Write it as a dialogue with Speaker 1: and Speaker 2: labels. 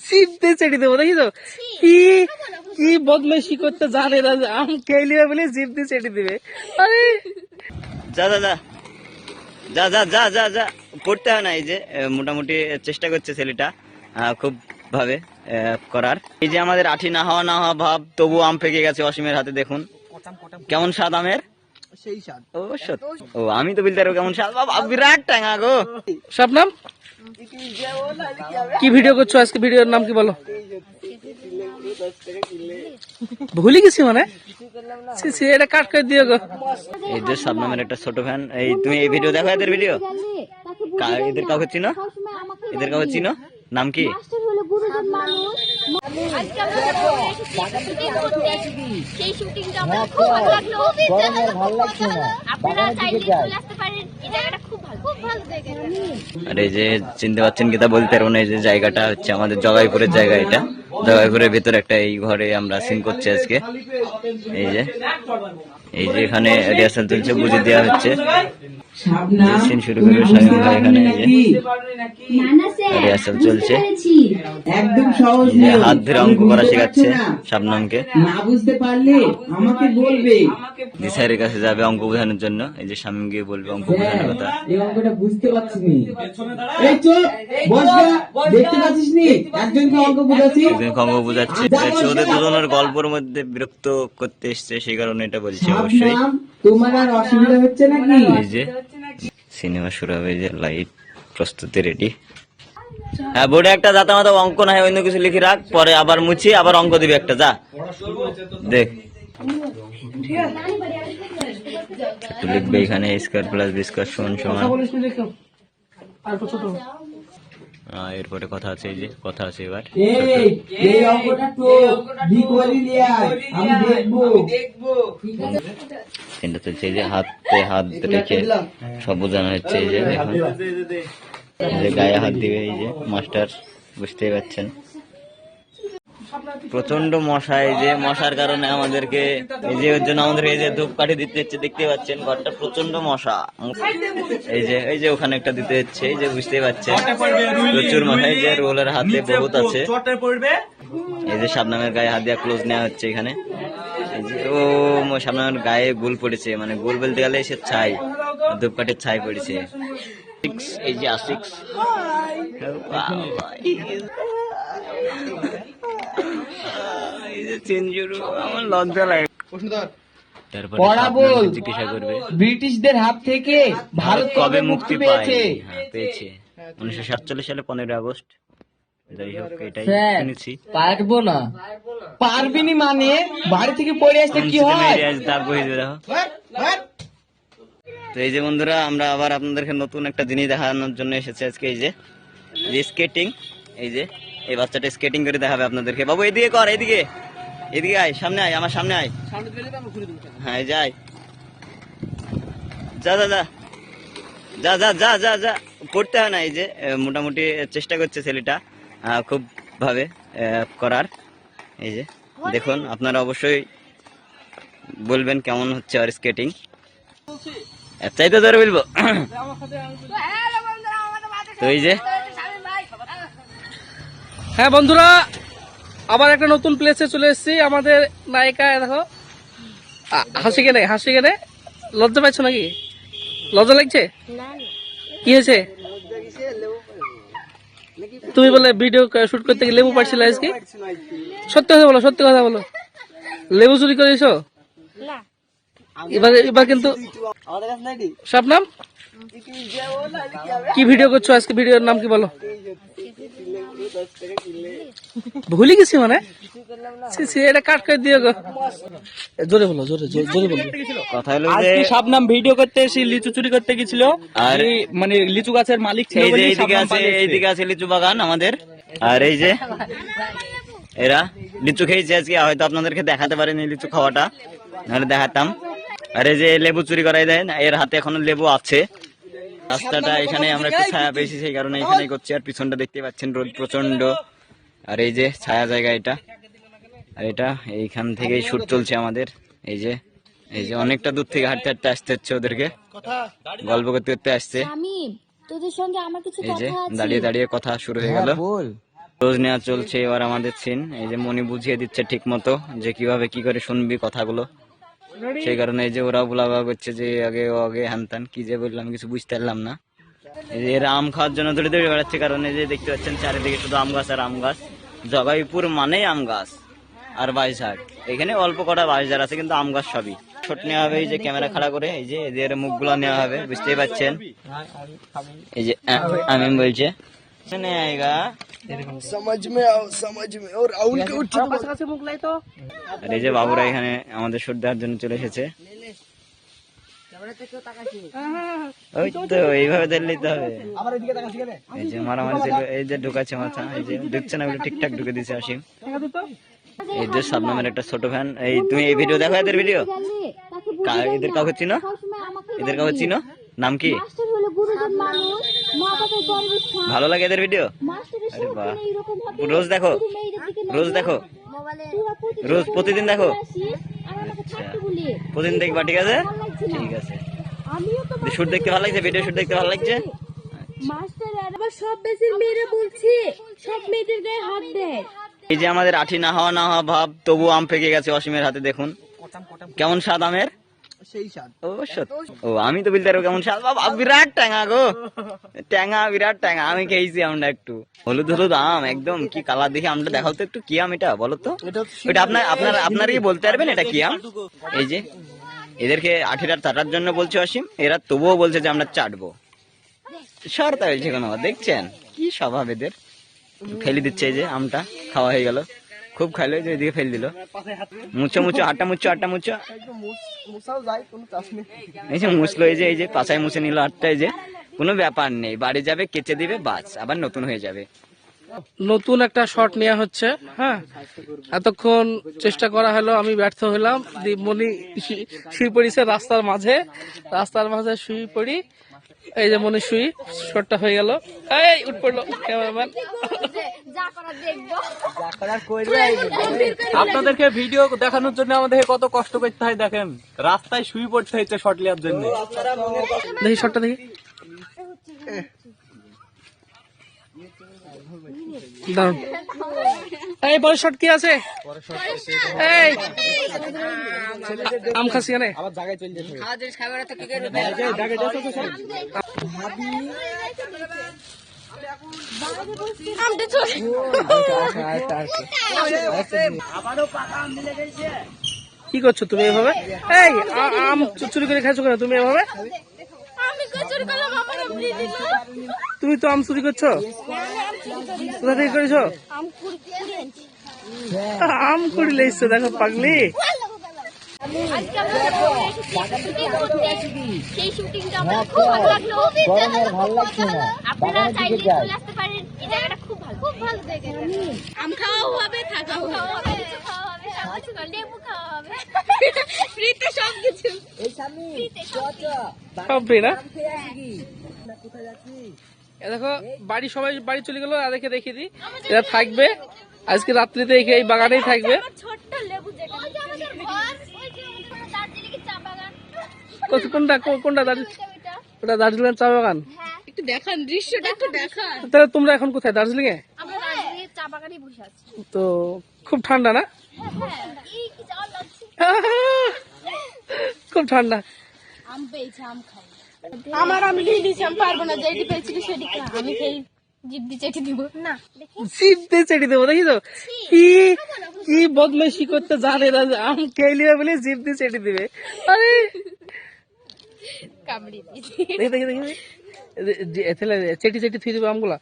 Speaker 1: চিপতে চেটে দেবো দেখি তো। কি কি বদমাইশি করতে জানে না যে আম খেলিবে বলে জিপ দিয়ে চেটে দিবে। আরে।
Speaker 2: যা যা যা। যা যা যা যা যা। পড়তে হয় না এই যে মোটামুটি চেষ্টা করছে ছেলেটা আহ, খুব ভাবে আহ, করার। এই যে আমাদের আঠি না হওয়া না হওয়া ভাব তবু আম পেকে গেছে অসীমের হাতে দেখুন। কেমন স্বাদ আমের?
Speaker 1: সেই স্বাদ
Speaker 2: ও সত্যি ও আমি তো বলতে পারব কেমন স্বাদ বাবা বিরাট ট্যাঙা গো।
Speaker 1: শবনাম কি ভিডিও করছ আজকে? ভিডিওর নাম কি বলো? ভুলে গেছি মানে? এটা কাট করে দিও গো।
Speaker 2: এই যে সাবনামের একটা ছোট ফ্যান এই তুমি এই ভিডিও দেখো এদের ভিডিও কা- এদের কাউকে চিনো? এদের কাউকে চিনো? নাম কি?
Speaker 3: আজকে আমরা শুটিং করতে সেই শুটিংটা আমাদের খুব ভালো লাগল। আপনারা চাইলে চলে আসতে পারেন। এই জায়গাটা খুব ভালো। খুব ভালো জায়গা।
Speaker 2: আর এই যে চিনতে পারছেন কি তা বলতে পারব না এই যে জায়গাটা হচ্ছে আমাদের জগাইপুরের জায়গা এটা। জগাইপুরের ভিতরে একটা এই ঘরে আমরা সিন করছি আজকে। এই যে এই যে এখানে রিহার্সাল চলছে বুঝে দেওয়া হচ্ছে। সিন শুরু করবে স্বামী ভাই এখানে এই যে রিহার্সাল চলছে।
Speaker 4: একদম সহজ
Speaker 2: হাত ধরে অঙ্ক করা শেখাচ্ছে। শাবনামকে
Speaker 4: না। বুঝতে পারলে আমাকে বলবে।
Speaker 2: দিশারের কাছে যাবে অঙ্ক বোঝানোর জন্য। এই যে স্বামী গিয়ে বলবে অঙ্ক বোঝানোর কথা।
Speaker 4: এই অঙ্কটা বুঝতে পারছিস নি। এই চুপ বসবা দেখতে পাচ্ছিস নি? একজনকে অঙ্ক বুঝাচ্ছি।
Speaker 2: একদিন অঙ্ক বোঝাচ্ছে। ওদের দুজনের গল্পের মধ্যে বিরক্ত করতে এসছে সেই কারণে এটা বলছি অবশ্যই।
Speaker 4: তোমার আর অসুবিধা হচ্ছে নাকি?
Speaker 2: এই যে। সিনেমা শুরু হবে যে লাইট প্রস্তুতি রেডি হ্যাঁ বোর্ডে একটা যা তোমাদের অঙ্ক না হয় অন্য কিছু লিখে রাখ, পরে আবার মুছি, আবার অঙ্ক দিবি একটা, যা। দেখ। লিখবে এখানে স্কোয়ার প্লাস বি স্কোয়ার সমান সমান। এরপরে কথা আছে এই যে কথা আছে এবার।
Speaker 4: এই অঙ্কটা তো আমি দেখব।
Speaker 2: চিন্তা চলছে এই যে হাতে হাত রেখে সব বোঝানো হচ্ছে এই যে দেখুন এই যে গায়ে হাত দিবে এই যে মাস্টার বুঝতেই পারছেন। প্রচণ্ড মশা এই যে মশার কারণে আমাদেরকে এই যে ওর জন্য আমাদের এই যে ধূপকাঠি দিতে হচ্ছে দেখতে পাচ্ছেন ঘরটা প্রচণ্ড মশা। এই যে এই যে ওখানে একটা দিতে হচ্ছে এই যে বুঝতেই পারছেন প্রচুর মশা এই যে রোলের হাতে বহুত আছে। এই যে শাবনামের গায়ে হাত দিয়া ক্লোজ নেওয়া হচ্ছে এখানে। এই যে ও শাবনামের গায়ে গোল পড়েছে মানে গোল বলতে গেলে সে ছাই ধূপকাঠির ছাই পড়েছে। এই যে আসিক্স এই আমার লজ্জা লাগে। তারপরে
Speaker 4: পড়া বল।
Speaker 2: জিজ্ঞাসা করবে।
Speaker 4: ব্রিটিশদের হাত থেকে ভারত
Speaker 2: কবে মুক্তি
Speaker 4: পেয়েছে?
Speaker 2: হ্যাঁ পেয়েছে। উনিশশো সাতচল্লিশ সালে পনেরোই আগস্ট। যাই হোক এটাই শুনেছি।
Speaker 4: পারব না। পারবিনি মানে বাড়ি থেকে পড়ে আসতে কি হয়?
Speaker 2: দাগ বহি দেখো। তো এই যে বন্ধুরা আমরা আবার আপনাদেরকে নতুন একটা জিনিস দেখানোর জন্য এসেছি আজকে এই যে স্কেটিং এই যে এই বাচ্চাটা স্কেটিং করে দেখাবে আপনাদেরকে। বাবু এদিকে কর এদিকে। এদিকে আয় সামনে আয় আমার সামনে আয়। হ্যাঁ এই যাই। যা যা যা। যা যা যা যা যা। করতে হয় না এই যে মোটামুটি চেষ্টা করছে ছেলেটা খুব ভাবে করার। এই যে দেখুন আপনারা অবশ্যই বলবেন কেমন হচ্ছে আর স্কেটিং চাইতে ধরে বলব। তো এই যে
Speaker 1: হ্যাঁ বন্ধুরা আবার একটা নতুন প্লেসে চলে এসেছি, আমাদের নায়িকা, দেখো। হাসি কেনে হাসি কেনে। লজ্জা পাচ্ছ নাকি? লজ্জা লাগছে? কি হয়েছে? তুমি বলে ভিডিও শুট করতে গিয়ে লেবু পাচ্ছিলে আজকে? সত্যি কথা বলো, সত্যি কথা বলো। লেবু চুরি করেছ এবার এবার কিন্তু শাবনাম কি ভিডিও করছ আজকে? ভিডিওর নাম কি বলো? ভুলে গেছি মানে? এটা কাট করে দিও গো। জোরে বলো জোরে জোরে জোরে বলো।
Speaker 2: কথা হলো যে
Speaker 5: শাবনাম ভিডিও করতে এসে লিচু চুরি করতে গেছিল।
Speaker 2: আর
Speaker 5: মানে লিচু গাছের মালিক ছিল
Speaker 2: এই যে এইদিকে আছে এইদিকে আছে লিচু বাগান আমাদের। আর এই যে এরা লিচু খেয়েছে আজকে হয়তো আপনাদেরকে দেখাতে পারেনি লিচু খাওয়াটা। নাহলে দেখাতাম। আর এই যে লেবু চুরি করাই দেন এর হাতে এখনও লেবু আছে। রাস্তাটা এখানে আমরা একটু ছায়া পেয়েছি সেই কারণে এখানে করছি। আর পিছনটা দেখতে পাচ্ছেন রোদ প্রচণ্ড আর এই যে ছায়া জায়গা এটা। আর এটা এইখান থেকেই শুট চলছে আমাদের। এই যে এই যে অনেকটা দূর থেকে হাঁটতে হাঁটতে আসতে হচ্ছে ওদেরকে। গল্প করতে করতে আসছে।
Speaker 3: তোদের সঙ্গে আমার কিছু
Speaker 2: এই যে দাঁড়িয়ে দাঁড়িয়ে কথা শুরু হয়ে গেল। রোজ নেওয়া চলছে এবার আমাদের সিন এই যে মনি বুঝিয়ে দিচ্ছে ঠিক মতো যে কীভাবে কি করে শুনবি কথাগুলো। সেই কারণে এই যে ওরা বুলাবা করছে যে আগে ও আগে হ্যান কি যে বললাম, কিছু বুঝতে পারলাম না। এরা আম খাওয়ার জন্য দৌড়ে দৌড়ে বেড়াচ্ছে, কারণ এই যে দেখতে পাচ্ছেন চারিদিকে শুধু আম গাছ আর আম গাছ। জগাইপুর মানেই আম গাছ আর বাইশাক। এখানে অল্প কটা বাইশার আছে, কিন্তু আম গাছ সবই। ছোট নেওয়া হবে, এই যে ক্যামেরা খাড়া করে, এই যে এদের মুখগুলো নেওয়া হবে, বুঝতেই পাচ্ছেন। এই যে সমাজ মে সমাজ মে
Speaker 1: কাছে মুখ লাই তো।
Speaker 2: আর এই যে বাবুরা এখানে আমাদের সুর দেওয়ার জন্য চলে এসেছে। ওই তো এইভাবে এই যে মারামারি এই যে ঢুকাচ্ছে এই যে ঢুকছে না ঠিকঠাক ঢুকে এই যে একটা ছোট ভ্যান এই তুমি এই ভিডিও দেখো এদের ভিডিও? কাউকে চিনো? এদের কাউকে চিনো? নাম কি? ভালো লাগে এদের ভিডিও রোজ দেখো। রোজ দেখো। রোজ প্রতিদিন দেখো।
Speaker 3: বলি
Speaker 2: প্রতিদিন দেখবা ঠিক আছে? ঠিক আছে। শুট দেখতে ভালো লাগছে? ভিডিও শুট দেখতে ভালো লাগছে?
Speaker 3: মাস্টার আর আবার সব বেশি মেয়েরা বলছে সব মেয়েদের গায়ে হাত দেয়।
Speaker 2: এই যে আমাদের আঠি না হওয়া না হওয়া ভাব তবু আম পেকে গেছে অসীমের হাতে দেখুন। কেমন স্বাদ আমের? ও সত্যি। ও আমি তো বলতে পারব কেমন স্বাদ। বাবা বিরাট ট্যাঙা গো। ট্যাঙা বিরাট ট্যাঙা। আমি খেয়েছি একটু। হলুদ হলুদ আম একদম। কি কালার দেখে আমটা দেখাও তো একটু। কি আম এটা বলো তো? এটা আপনার আপনার আপনারা কি বলতে পারবেন এটা কি আম? এই যে। এদেরকে আঠিটার চাটার জন্য বলছে অসীম। এরা তবুও বলছে যে আমরা চাটবো। সরতা হয়েছে কোনো। দেখছেন? কি স্বভাব এদের? ফেলে দিচ্ছে এই যে আমটা। খাওয়া হয়ে গেল। খুব খাইলো যে এদিকে ফেল দিল। মুছো মুছো আটটা মুছো আটটা মুছো। এই যে মুছলো, এই যে এই যে পাশায় মুছে নিল আটটা, এই যে। কোনো ব্যাপার নেই, বাড়ি যাবে, কেচে দিবে, বাস, আবার নতুন হয়ে যাবে।
Speaker 1: নতুন একটা শট নেওয়া হচ্ছে হ্যাঁ? এতক্ষণ চেষ্টা করা হলো, আমি ব্যর্থ হলাম। দীপমণি শুয়ে পড়িছে রাস্তার মাঝে রাস্তার মাঝে শুয়ে পড়ি। এই যে মনে শুই শটটা হয়ে গেল। এই উঠ পড়ল। ক্যামেরাম্যান।
Speaker 5: আপনাদেরকে ভিডিও দেখানোর জন্য আমাদেরকে কত কষ্ট করতে হয় দেখেন। রাস্তায় শুয়ে পড়তে হয়েছে শর্ট নেওয়ার জন্য।
Speaker 1: দেখি শটটা দেখি। দারুণ এই বড় শট কি আছে? এই আম খাসি এনে কি করছ তুমি এভাবে? এই আম চুরি করে খাইছো কেন তুমি এভাবে?
Speaker 3: আমি কচুর কলাম আমার আপনি দিল।
Speaker 1: তুমি তো আম চুরি করছ? কোথা থেকে করেছ?
Speaker 3: আম কুড়ি
Speaker 1: লেগছে দেখো পাগলি।
Speaker 3: আজকে আমরা শুটিং করতে সেই শুটিংটা আমার খুব ভালো লাগল ভালো লাগছে না? আপনারা চাইলে চলে আসতে পারেন এই জায়গাটা খুব ভালো খুব ভালো জায়গা আম খাওয়া হবে থাকাও হবে কিছু খাওয়া হবে সব কিছু খাওয়া- লেবু খাওয়া
Speaker 1: দেখো বাড়ি সবাই বাড়ি চলে গেলো এদেরকে দেখিয়ে দিই। এরা থাকবে। আজকে রাত্রিতে এই- এই বাগানেই থাকবে। কোনটা কোনটা দার্জিলিং ওটা দার্জিলিং চা বাগান?
Speaker 3: হ্যাঁ। একটু দেখান দৃশ্যটা একটু দেখান
Speaker 1: তাহলে তোমরা এখন কোথায় দার্জিলিং এ
Speaker 3: আছি।
Speaker 1: তো খুব ঠান্ডা না?
Speaker 3: হ্যাঁ এই কি যাওয়ার লাগছে
Speaker 1: খুব ঠান্ডা।
Speaker 3: আম পেয়েছি আম খাই। আমার আমি দিয়ে দিছি আমি পারব না যেটি পেয়েছি সেটি আমি সেই জিভ দিয়ে চেটে দিব না
Speaker 1: জিপ দিয়ে চেটে দেবো দেখি তো কি কি বদমাইশি করতে জানে না আম খেয়ে বলে জিপ দিয়ে চেটে দিবে আরে
Speaker 3: কামড়ে দিয়েছি
Speaker 1: দেখি দেখি দেখি এ- এ- এ- চেটি চেটি থুই দেবে আমগুলা